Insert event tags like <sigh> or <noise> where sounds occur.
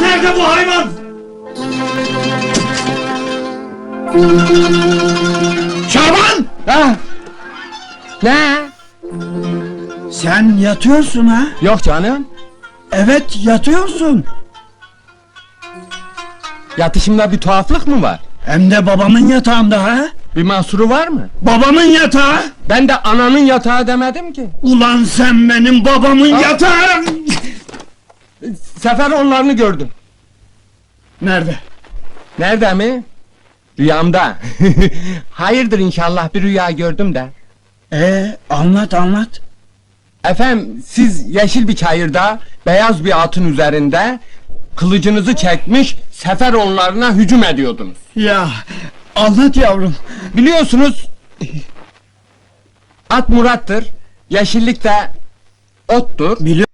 Nerede bu hayvan? Şaban! Ah! Ne? Sen yatıyorsun ha? Yok canım. Evet yatıyorsun. Yatışımda bir tuhaflık mı var? Hem de babamın yatağında ha? Bir mahsuru var mı? Babamın yatağı. Ben de ananın yatağı demedim ki. Ulan sen benim babamın yatağı. Sefer onlarını gördüm. Nerede? Nerede mi? Rüyamda. <laughs> Hayırdır inşallah bir rüya gördüm de. Ee anlat anlat. Efendim siz yeşil bir çayırda beyaz bir atın üzerinde kılıcınızı çekmiş sefer onlarına hücum ediyordunuz. Ya anlat yavrum. Biliyorsunuz at Murat'tır. Yeşillik de ottur. Biliyorum.